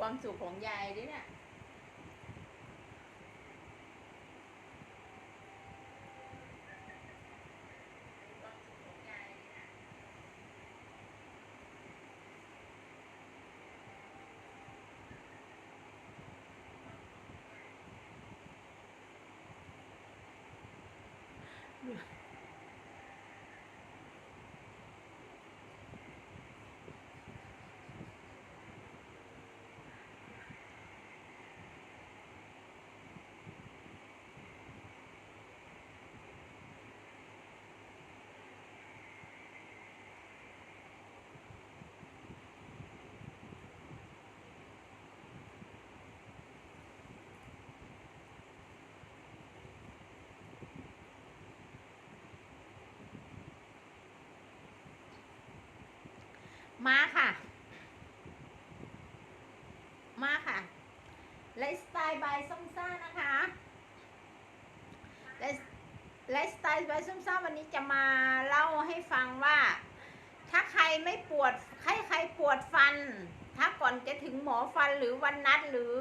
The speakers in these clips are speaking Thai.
ความสุขของยายดิเนี่ย มาค่ะ มาค่ะไลฟ์สไตล์บายส้มซ่านะคะไลฟ์ไลฟ์สไตล์บายส้มซ่าวันนี้จะมาเล่าให้ฟังว่า ถ้าใครไม่ปวดใครใครปวดฟัน ถ้าก่อนจะถึงหมอฟันหรือวันนัดหรือ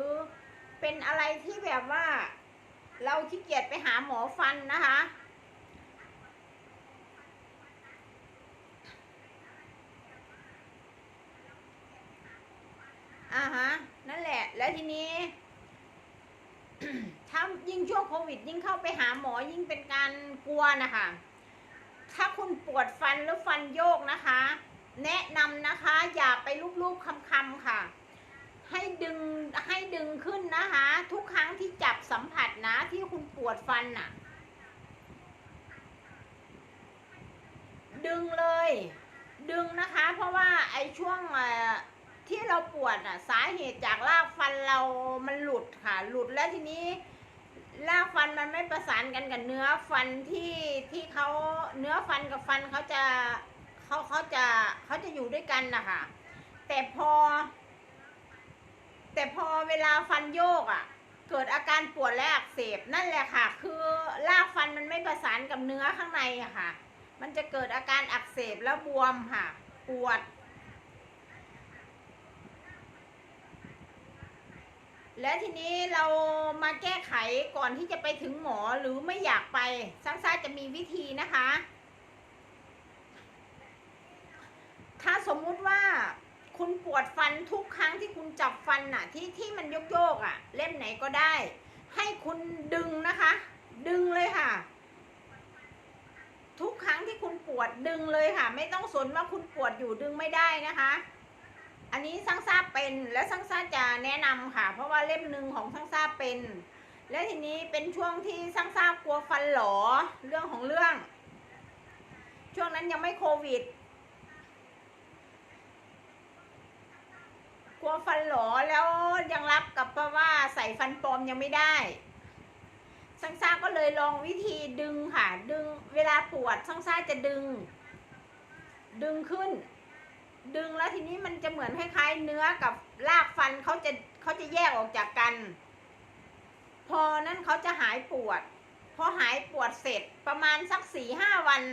เป็นอะไรที่แบบว่า เราขี้เกียจไปหาหมอฟันนะคะ อ่าฮะ นั่นแหละ แล้วทีนี้ถ้ายิ่งช่วงโควิด ยิ่งเข้าไปหาหมอยิ่งเป็นการกลัวนะคะ ถ้าคุณปวดฟันหรือฟันโยกนะคะ แนะนำนะคะ อย่าไปลูบๆคำๆค่ะ ให้ดึงให้ดึงขึ้นนะคะ ทุกครั้งที่จับสัมผัสนะ ที่คุณปวดฟันน่ะ ดึงเลย ดึงนะคะ เพราะว่าไอ้ช่วงเอ่อ ที่เราปวดอะ สาเหตุจากรากฟันเรามันหลุดค่ะ หลุดแล้วทีนี้รากฟันมันไม่ประสานกันกับเนื้อฟันที่ที่เขาเนื้อฟันกับฟันเขาจะเขาเขาจะเขาจะอยู่ด้วยกันนะคะแต่พอ แต่พอเวลาฟันโยกอะ เกิดอาการปวดและอักเสบนั่นแหละค่ะ คือรากฟันมันไม่ประสานกับเนื้อข้างในอะค่ะ มันจะเกิดอาการอักเสบแล้วบวมค่ะ ปวด และทีนี้เรามาแก้ไขก่อนที่จะไปถึงหมอหรือไม่อยากไปซักซ่าจะมีวิธีนะคะ ถ้าสมมุติว่าคุณปวดฟันทุกครั้งที่คุณจับฟันน่ะ ที่ที่มันโยกโยกๆอะ เล่มไหนก็ได้ ให้คุณดึงนะคะ ดึงเลยค่ะ ทุกครั้งที่คุณปวดดึงเลยค่ะ ไม่ต้องสนว่าคุณปวดอยู่ดึงไม่ได้นะคะ อันนี้ซังซาเป็นและซังซาจะแนะนำค่ะ เพราะว่าเล่มหนึ่งของซังซาเป็น และทีนี้เป็นช่วงที่ซังซากลัวฟันหลอเรื่องของเรื่อง ช่วงนั้นยังไม่โควิดกลัวฟันหลอแล้วยังรับกับเพราะว่าใส่ฟันปลอมยังไม่ได้ซังซ่าก็เลยลองวิธีดึงค่ะ ดึงเวลาปวดซังซ่าจะดึง ดึงขึ้น ดึงแล้วทีนี้มันจะเหมือนคล้ายๆเนื้อกับรากฟันเขาจะเขาจะแยกออกจากกัน พอนั้นเขาจะหายปวด พอหายปวดเสร็จประมาณสักสี่ห้าวัน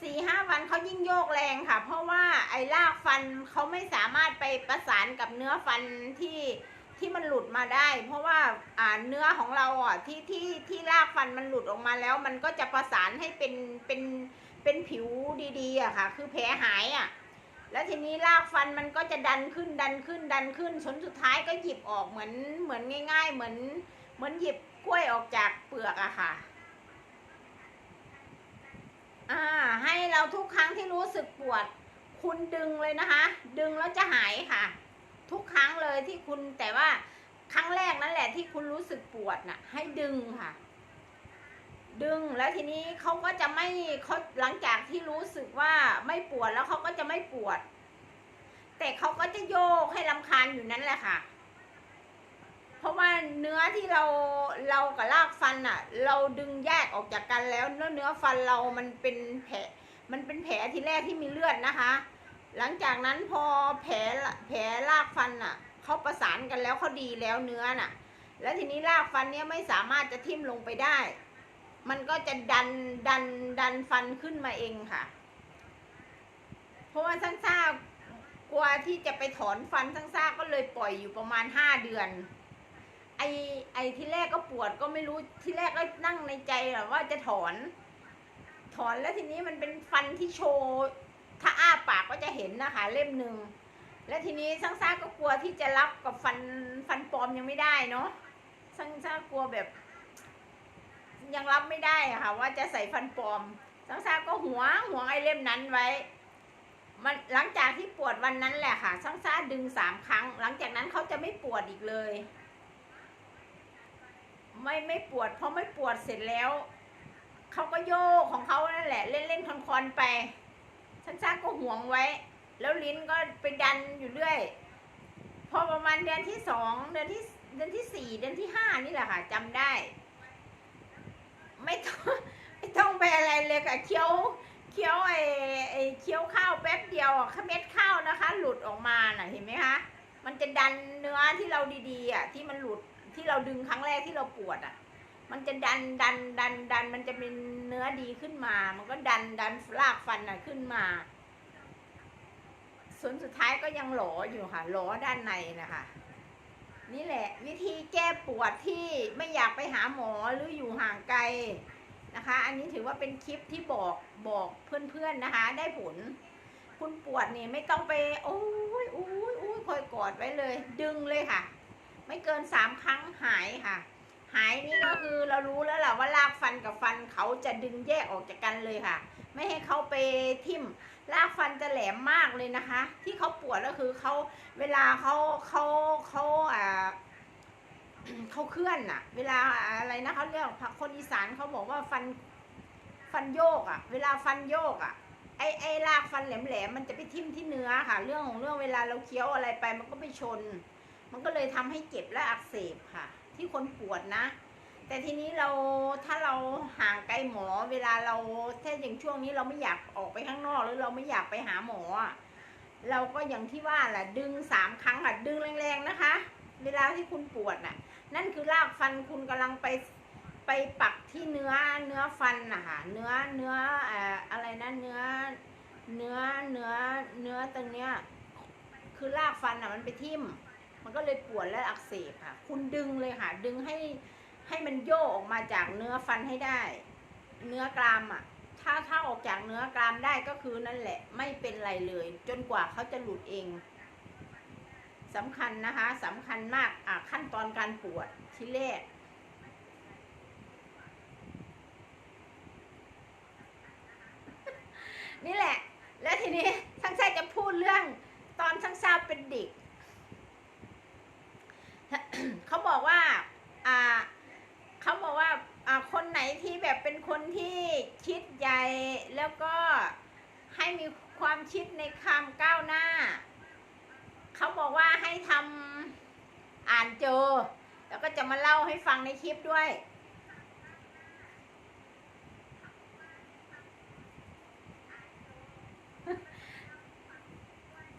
สี่ห้าวันเขายิ่งโยกแรงค่ะ เพราะว่าไอ้รากฟันเขาไม่สามารถไปประสานกับเนื้อฟันที่ที่มันหลุดมาได้ เพราะว่าอ่าเนื้อของเราอะที่ที่ที่รากฟันมันหลุดออกมาแล้ว มันก็จะประสานให้เป็นเป็นเป็นผิวดีๆอะค่ะ คือแผลหายอะ แล้วทีนี้รากฟันมันก็จะดันขึ้นดันขึ้นดันขึ้นจนสุดท้ายก็หยิบออกเหมือนเหมือนง่าย ๆ เหมือนเหมือนหยิบกล้วยออกจากเปลือกอะค่ะอ่าให้เราทุกครั้งที่รู้สึกปวด คุณดึงเลยนะคะ ดึงแล้วจะหายค่ะ ทุกครั้งเลยที่คุณแต่ว่าครั้งแรกนั่นแหละที่คุณรู้สึกปวดน่ะ ให้ดึงค่ะ ดึงแล้วทีนี้เขาก็จะไม่เขาหลังจากที่รู้สึกว่าไม่ปวดแล้วเขาก็จะไม่ปวด แต่เขาก็จะโยกให้ลำคาญอยู่นั่นแหละค่ะ เพราะว่าเนื้อที่เราเรากับรากฟันอะเราดึงแยกออกจากกันแล้ว เนื้อเนื้อฟันเรามันเป็นแผลมันเป็นแผลที่แรกที่มีเลือดนะคะ หลังจากนั้นพอแผลแผลรากฟันอะเขาประสานกันแล้วเขาดีแล้วเนื้อน่ะ แล้วทีนี้รากฟันเนี้ยไม่สามารถจะทิ่มลงไปได้ มันก็จะดันดันดันฟันขึ้นมาเองค่ะ เพราะว่าซ่าซ่ากลัวที่จะไปถอนฟันทั้งซ่าก็เลยปล่อยอยู่ประมาณห้าเดือน ไอไอที่แรกก็ปวดก็ไม่รู้ที่แรกก็นั่งในใจแหละว่าจะถอน ถอนแล้วทีนี้มันเป็นฟันที่โชว์ถ้าอ้าปากก็จะเห็นนะคะ เล่มหนึ่งแล้วทีนี้ซังซ่าก็กลัวที่จะรับกับฟันฟันปลอมยังไม่ได้เนาะซังซ่ากลัวแบบ ยังรับไม่ได้อะค่ะ ว่าจะใส่ฟันปลอมซังซ่าก็หัวหัวไอเล่มนั้นไว้ มันหลังจากที่ปวดวันนั้นแหละค่ะซังซ่าดึงสามครั้ง หลังจากนั้นเขาจะไม่ปวดอีกเลย ไม่ไม่ปวด เพอไม่ปวดเสร็จแล้วเขาก็โยกของเขานั่นแหละ เล่นเล่นคอนๆไปซังซ่าก็ห่วงไว้ แล้วลิ้นก็ไปดันอยู่เรื่อย พอประมาณเดือนที่สองเดือนที่เดือนที่สี่เดือนที่ห้านี่แหละค่ะจำได้ ไม่ต้องไม่ต้องไปอะไรเลยค่ะเคี้ยวเคี้ยวไอ้ไอ้เคี้ยวข้าวแป๊บเดียวอะเม็ดข้าวนะคะ หลุดออกมาน่ะเห็นไหมคะมันจะดันเนื้อที่เราดีๆอะที่มันหลุดที่เราดึงครั้งแรกที่เราปวดอะ มันจะดันดันดันดันมันจะเป็นเนื้อดีขึ้นมา มันก็ดันดันรากฟันอะขึ้นมา ส่วนสุดท้ายก็ยังหลออยู่ค่ะหลอด้านในนะคะ นี่แหละ วิธีแก้ปวดที่ไม่อยากไปหาหมอหรืออยู่ห่างไกลนะคะ อันนี้ถือว่าเป็นคลิปที่บอกบอกเพื่อนๆนะคะ ได้ผล คุณปวดนี่ไม่ต้องไป โอ้ยโอ้ยโอ้ยคอยกอดไว้เลย ดึงเลยค่ะ ไม่เกินสามครั้งหายค่ะ หายนี่ก็คือเรารู้แล้วแหละว่ารากฟันกับฟันเขาจะดึงแยกออกจากกันเลยค่ะ ไม่ให้เขาไปทิ่มรากฟันจะแหลมมากเลยนะคะ ที่เขาปวดก็คือเขา เวลาเขาเขาเขาอ่าเขาเคลื่อนอะเวลาอะไรนะเขาเรียกคนอีสานเขาบอกว่าฟันฟันโยกอะเวลาฟันโยกอะไอไอรากฟันแหลมๆมันจะไปทิ่มที่เนื้อค่ะ เรื่องของเรื่องเวลาเราเคี้ยวอะไรไป มันก็ไปชน มันก็เลยทำให้เจ็บและอักเสบค่ะ ที่คนปวดนะ แต่ทีนี้เราถ้าเราห่างไกลหมอ เวลาเราถ้าอย่างช่วงนี้เราไม่อยากออกไปข้างนอกหรือเราไม่อยากไปหาหมออะ เราก็อย่างที่ว่าแหละดึงสามครั้งค่ะดึงแรงๆนะคะ เวลาที่คุณปวดน่ะ นั่นคือรากฟันคุณกำลังไปไปปักที่เนื้อเนื้อฟันนะคะเนื้อเนื้อเอ่ออะไรนะเนื้อเนื้อเนื้อเนื้อตรงเนี้ยคือรากฟันอะมันไปทิ่ม มันก็เลยปวดและอักเสบค่ะ คุณดึงเลยค่ะ ดึงให้ให้มันโยกออกมาจากเนื้อฟันให้ได้ เนื้อกรามอะ ถ้าถ้าออกจากเนื้อกรามได้ก็คือนั่นแหละ ไม่เป็นไรเลย จนกว่าเขาจะหลุดเองสำคัญนะคะสำคัญมากอะขั้นตอนการปวดที่แรกนี่แหละ แล้วทีนี้ช่างชายจะพูดเรื่องตอนช่างชาเป็นเด็ก เขาบอกว่า อ่า เขาบอกว่า อ่า คนไหนที่แบบเป็นคนที่คิดใหญ่ แล้วก็ให้มีความคิดในความก้าวหน้า เขาบอกว่าให้ทำอ่านเจอ แล้วก็จะมาเล่าให้ฟังในคลิปด้วย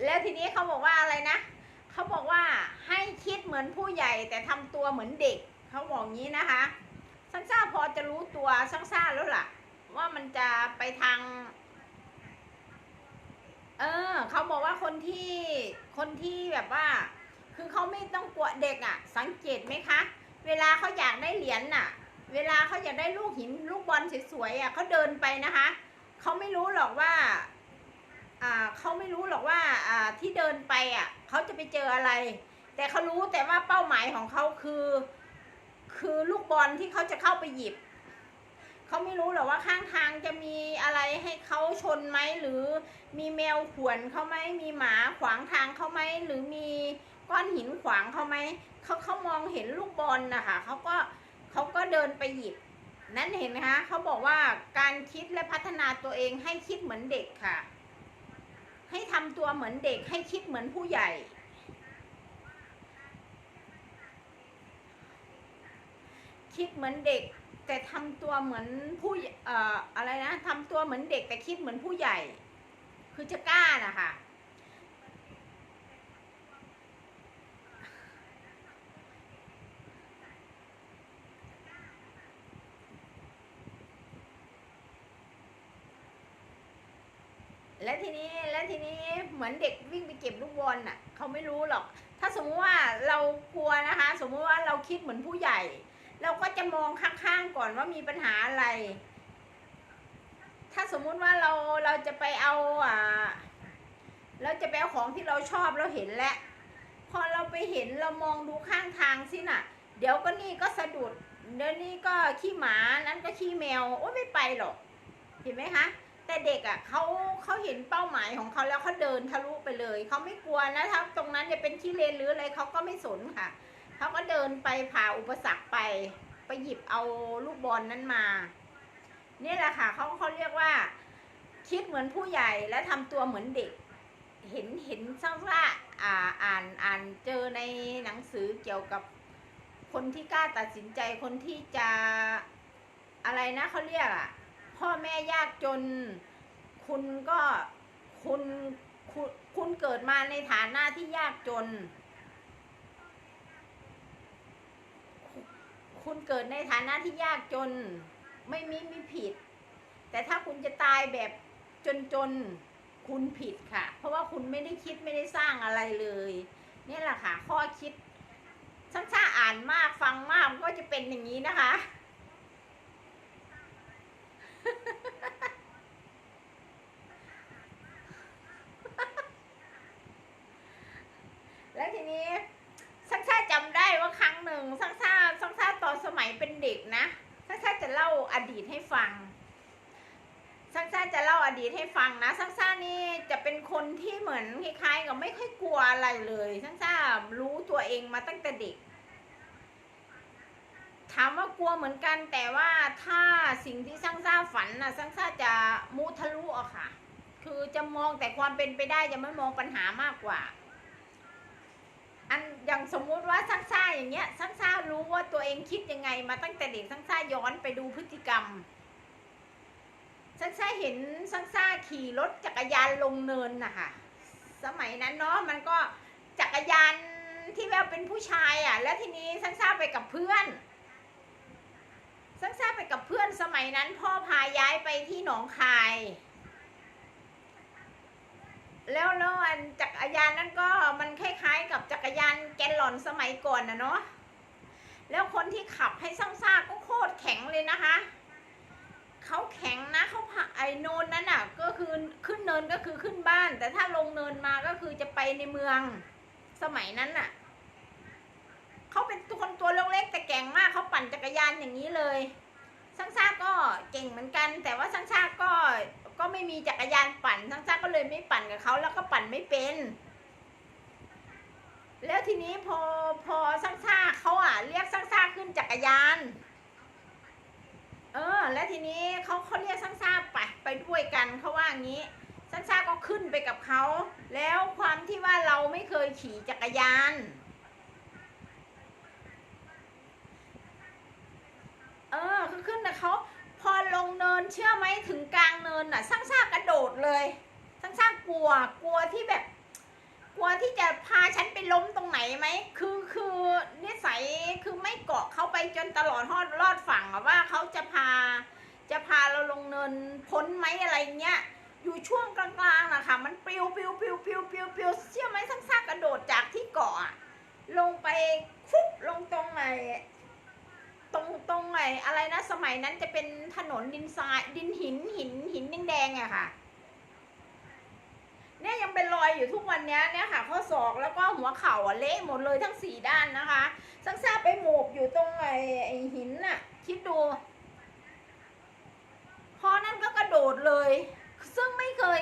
แล้วทีนี้เขาบอกว่าอะไรนะ เขาบอกว่าให้คิดเหมือนผู้ใหญ่แต่ทำตัวเหมือนเด็ก เขาบอกงี้นะคะ ซันซ่าพอจะรู้ตัวซันซ่าแล้วล่ะ ว่ามันจะไปทาง เออเขาบอกว่าคนที่คนที่แบบว่า คือเขาไม่ต้องกลัวเด็กอะ่ะ สังเกตไหมคะ เวลาเขาอยากได้เหรียญน่ะ เวลาเขาอยากได้ลูกหินลูกบอลสวยๆอะเขาเดินไปนะคะเขาไม่รู้หรอกว่าอ่าเขาไม่รู้หรอกว่าอ่าที่เดินไปอะเขาจะไปเจออะไร แต่เขารู้แต่ว่าเป้าหมายของเขาคือ คือลูกบอลที่เขาจะเข้าไปหยิบ เขาไม่รู้หรอกว่าข้างทางจะมีอะไรให้เขาชนไหมหรือมีแมวขวนเขาไหมมีหมาขวางทางเขาไหมหรือมีก้อนหินขวางเขาไหมเขาเขามองเห็นลูกบอลนะคะเขาก็เขาก็เดินไปหยิบ นั่นเห็นไหมคะเขาบอกว่าการคิดและพัฒนาตัวเองให้คิดเหมือนเด็กค่ะ ให้ทำตัวเหมือนเด็กให้คิดเหมือนผู้ใหญ่คิดเหมือนเด็ก แต่ทำตัวเหมือนผู้เอ่ออะไรนะทำตัวเหมือนเด็กแต่คิดเหมือนผู้ใหญ่ คือจะกล้านะคะและทีนี้และทีนี้เหมือนเด็กวิ่งไปเก็บลูกบอลน่ะเขาไม่รู้หรอก ถ้าสมมติว่าเรากลัวนะคะ สมมติว่าเราคิดเหมือนผู้ใหญ่ เราก็จะมองข้างๆก่อนว่ามีปัญหาอะไร ถ้าสมมุติว่าเราเราจะไปเอาอ่าเราจะไปเอาของที่เราชอบเราเห็นแล้วพอเราไปเห็นเรามองดูข้างทางสิน่ะ เดี๋ยวก็นี่ก็สะดุดเดี๋ยวนี้ก็ขี้หมานั้นก็ขี้แมวโอ้ไม่ไปหรอก เห็นไหมคะ แต่เด็กอะเขาเขาเห็นเป้าหมายของเขาแล้วเขาเดินทะลุไปเลยเขาไม่กลัวนะถ้าตรงนั้นจะเป็นขี้เลนหรืออะไรเขาก็ไม่สนค่ะ เขาก็เดินไปผ่าอุปสรรคไป ไปหยิบเอาลูกบอลนั้นมา นี่แหละค่ะเขาเขาเรียกว่า คิดเหมือนผู้ใหญ่และทำตัวเหมือนเด็ก เห็นเห็นซ่าว่าอ่าอ่านอ่านเจอในหนังสือเกี่ยวกับคนที่กล้าตัดสินใจคนที่จะอะไรนะเขาเรียกอะ พ่อแม่ยากจน คุณก็คุณคุณคุณเกิดมาในฐานะที่ยากจน คุณเกิดในฐานะที่ยากจนไม่มีมีผิด แต่ถ้าคุณจะตายแบบจนจนๆคุณผิดค่ะ เพราะว่าคุณไม่ได้คิดไม่ได้สร้างอะไรเลยนี่แหละค่ะ ข้อคิดช่างชาอ่านมากฟังมากก็จะเป็นอย่างนี้นะคะ แล้วทีนี้ซักซ่าจำได้ว่าครั้งหนึ่งซักซ่าซักซ่าตอนสมัยเป็ นะซักซ่าจะเล่าอดีตให้ฟังซักซ่าจะเล่าอดีตให้ฟังนะซักซ่านี่จะเป็นคนที่เหมือนคล้ายๆกับไม่ค่อยกลัวอะไรเลยซักซ่ารู้ตัวเองมาตั้งแต่เด็ก ถามว่ากลัวเหมือนกัน แต่ว่าถ้าสิ่งที่ซังซ่าฝันนะซังซ่าจะมุทะลุอะค่ะ คือจะมองแต่ความเป็นไปได้จะไม่มองปัญหามากกว่า อันอย่างสมมุติว่าซักซ่าอย่างเงี้ยซักซ่ารู้ว่าตัวเองคิดยังไง มาตั้งแต่เด็กซักซ่าย้อนไปดูพฤติกรรมซักซ่าเห็นซักซ่าขี่รถจักรยานลงเนินนะคะสมัยนั้นเนาะมันก็จักรยานที่แบบเป็นผู้ชายอะ แล้วทีนี้ซักซ่าไปกับเพื่อนซักซ่าไปกับเพื่อนสมัยนั้น พ่อพาย้ายไปที่หนองคาย แล้วแล้วอันจักรยานนั่นก็มันคล้ายๆ กับจักรยานแกนหลอนสมัยก่อนนะเนาะแล้วคนที่ขับให้ซ่าซ่าก็โคตรแข็งเลยนะคะเขาแข็งนะเขาผ่าไอโนนนั้นอะ ก็คือขึ้นเนินก็คือขึ้นบ้าน แต่ถ้าลงเนินมาก็คือจะไปในเมืองสมัยนั้นน่ะเขาเป็นคนตัวเล็กๆแต่แก่งมากเขาปั่นจักรยานอย่างนี้เลยซังซ่าก็เก่งเหมือนกัน แต่ว่าซังซ่าก็ ก็ไม่มีจักรยานปั่นซังซ่าก็เลยไม่ปั่นกับเขาแล้วก็ปั่นไม่เป็น แล้วทีนี้พอพอซังซ่าเขาอะเรียกซังซ่าขึ้นจักรยาน เออ แล้วทีนี้เขาเขาเรียกซังซ่าไปไปด้วยกันเขาว่างี้ซังซ่าก็ขึ้นไปกับเขาแล้วความที่ว่าเราไม่เคยขี่จักรยาน เออคือขึ้นแต่เขาพอลงเนินเชื่อไหมถึงกลางเนินน่ะซังซ่ากระโดดเลยซังซ่ากลัวกลัวที่แบบ กลัวที่จะพาฉันไปล้มตรงไหนไหมคือคือนิสัยคือไม่เกาะเขาไปจนตลอดทอดรอดฝั่งว่าเขาจะพา จะพาเราลงเนินพ้นไหมอะไรเงี้ยอยู่ช่วงกลางๆนะคะมันปลิวปลิวปลิวปลิวปลิวปลิวเชื่อไหมซังซ่ากระโดดจากที่เกาะอะลงไปฟุบลงตรงไหน ตรงไหนอะไรนะสมัยนั้นจะเป็นถนนดินทรายดินหินหินหินแดงๆอะค่ะ เนี่ยยังเป็นรอยอยู่ทุกวันเนี้ยเนี่ยค่ะข้อศอกแล้วก็หัวเข่าอะเละหมดเลยทั้งสี่ด้านนะคะซักซาไปหมูบอยู่ตรงไอ้ไอหินน่ะ คิดดูพอนั่นก็กระโดดเลย ซึ่งไม่เคย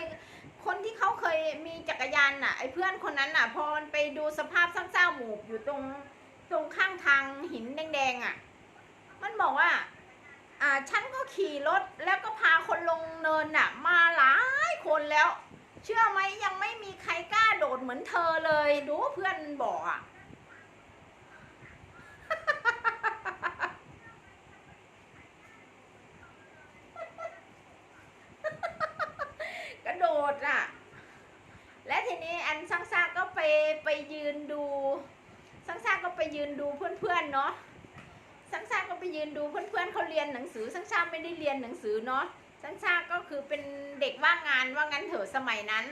คนที่เขาเคยมีจักรยานน่ะไอ้เพื่อนคนนั้นน่ะ พอมันไปดูสภาพซักซ่าหมูบอยู่ตรงตรงข้างทางหินแดงๆอะ มันบอกว่า อ่า ฉันก็ขี่รถแล้วก็พาคนลงเนินน่ะ มาหลายคนแล้ว เชื่อไหมยังไม่มีใครกล้าโดดเหมือนเธอเลย ดูเพื่อนบอกอะ กระโดดอะ และทีนี้อันซังซ่าก็ไปไปยืนดูซังซ่าก็ไปยืนดูเพื่อนๆเนาะ ซังซ่าก็ไป ยืนดูเพื่อนๆเขาเรียนหนังสือซังซ่าไม่ได้เรียนหนังสือเนาะซันซ่าก็คือเป็นเด็กว่างงานว่างั้นเถอะสมัยนั้น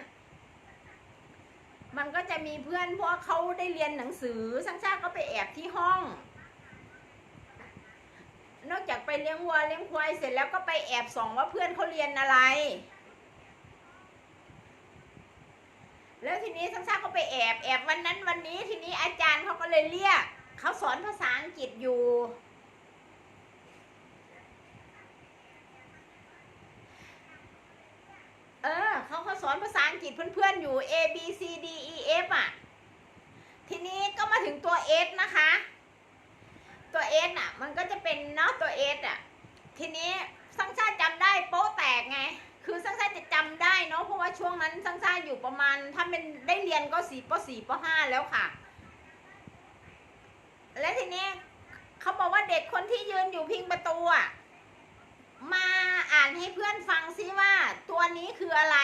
มันก็จะมีเพื่อนพวกเขาได้เรียนหนังสือซันซ่าก็ไปแอบที่ห้อง นอกจากไปเลี้ยงวัวเลี้ยงควายเสร็จแล้วก็ไปแอบส่องว่าเพื่อนเขาเรียนอะไร แล้วทีนี้ซันซ่าก็ไปแอบแอบวันนั้นวันนี้ทีนี้อาจารย์เขาก็เลยเรียกเขาสอนภาษาอังกฤษอยู่ เออเขาเขาสอนภาษาอังกฤษเพื่อนๆอยู่ A B C D E F อะ ทีนี้ก็มาถึงตัว S นะคะ ตัว S อะ มันก็จะเป็นเนาะตัว S อะ ทีนี้สังชาติจำได้โป๊ะแตกไง คือสังชาติจะจำได้เนาะเพราะว่าช่วงนั้นสังชาติอยู่ประมาณ ถ้าเป็นได้เรียนก็สี่ปสี่ปห้าแล้วค่ะ และทีนี้เขาบอกว่าเด็กคนที่ยืนอยู่พิงประตูอะ มาอ่านให้เพื่อนฟังซิว่า ตัวนี้คืออะไร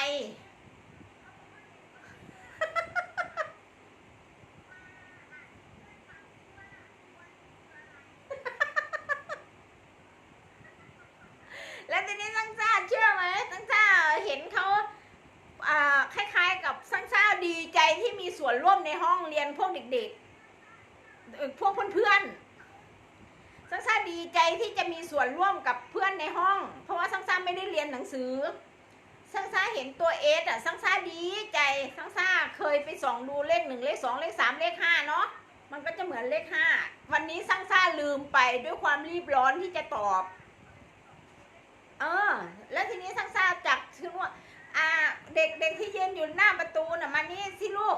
แล้วทีนี้ซังซ่าเชื่อไหมซังซ่าเห็นเขาคล้ายๆ กับซังซ่าดีใจที่มีส่วนร่วมในห้องเรียนพวกเด็กๆ พวกเพื่อนๆ ดีใจที่จะมีส่วนร่วมกับเพื่อนในห้อง เพราะว่าซังซ่าไม่ได้เรียนหนังสือซังซ่าเห็นตัวเอสอะซังซ่าดีใจซังซ่าเคยไปส่องดูเลขหนึ่งเลขสองเลขสามเลขห้าเนาะมันก็จะเหมือนเลขห้าวันนี้ซังซ่าลืมไปด้วยความรีบร้อนที่จะตอบเออแล้วทีนี้ซังซ่าจากถึงว่าอ่าเด็กเด็กที่ยืนอยู่หน้าประตูน่ะมานี่สิลูก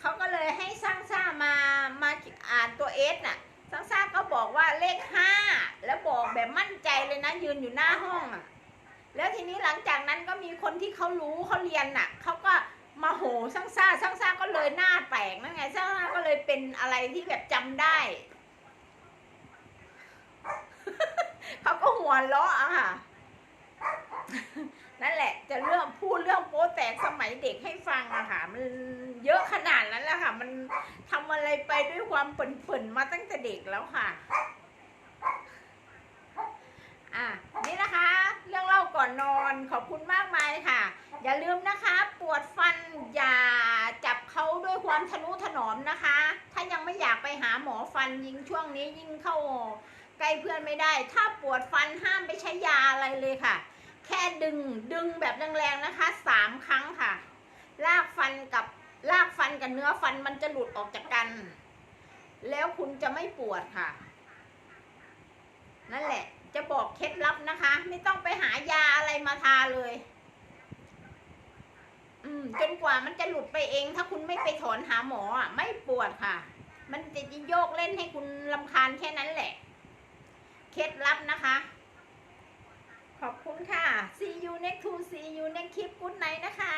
เขาก็เลยให้ซังซ่ามามาอ่านตัวเอสน่ะ ซังซ่าก็บอกว่าเลขห้าแล้วบอกแบบมั่นใจเลยนะยืนอยู่หน้าห้องอะ แล้วทีนี้หลังจากนั้นก็มีคนที่เขารู้เขาเรียนน่ะเขาก็มาโหซังซ่าซังซ่าก็เลยหน้าแตกนั่นไงซังซ่าก็เลยเป็นอะไรที่แบบจำได้เขาก็หัวเราะอะค่ะ นั่นแหละ จะเรื่องพูดเรื่องโป๊แตกสมัยเด็กให้ฟังอะค่ะ มันเยอะขนาดนั้นแหละค่ะ มันทำอะไรไปด้วยความเปิ่นๆมาตั้งแต่เด็กแล้วค่ะ อะนี่นะคะ เรื่องเล่าก่อนนอนขอบคุณมากมายค่ะ อย่าลืมนะคะ ปวดฟันอย่าจับเขาด้วยความทะนุถนอมนะคะ ถ้ายังไม่อยากไปหาหมอฟันยิงช่วงนี้ยิ่งเข้าใกล้เพื่อนไม่ได้ ถ้าปวดฟันห้ามไปใช้ยาอะไรเลยค่ะ แค่ดึงดึงแบบแรงๆนะคะสามครั้งค่ะ ลากฟันกับลากฟันกับเนื้อฟันมันจะหลุดออกจากกัน แล้วคุณจะไม่ปวดค่ะ นั่นแหละจะบอกเคล็ดลับนะคะ ไม่ต้องไปหายาอะไรมาทาเลย อืม จนกว่ามันจะหลุดไปเอง ถ้าคุณไม่ไปถอนหาหมออะ ไม่ปวดค่ะ มันจะโยกเล่นให้คุณลำคาญแค่นั้นแหละ เคล็ดลับนะคะ ขอบคุณค่ะ see you next to see you next clip good night นะคะ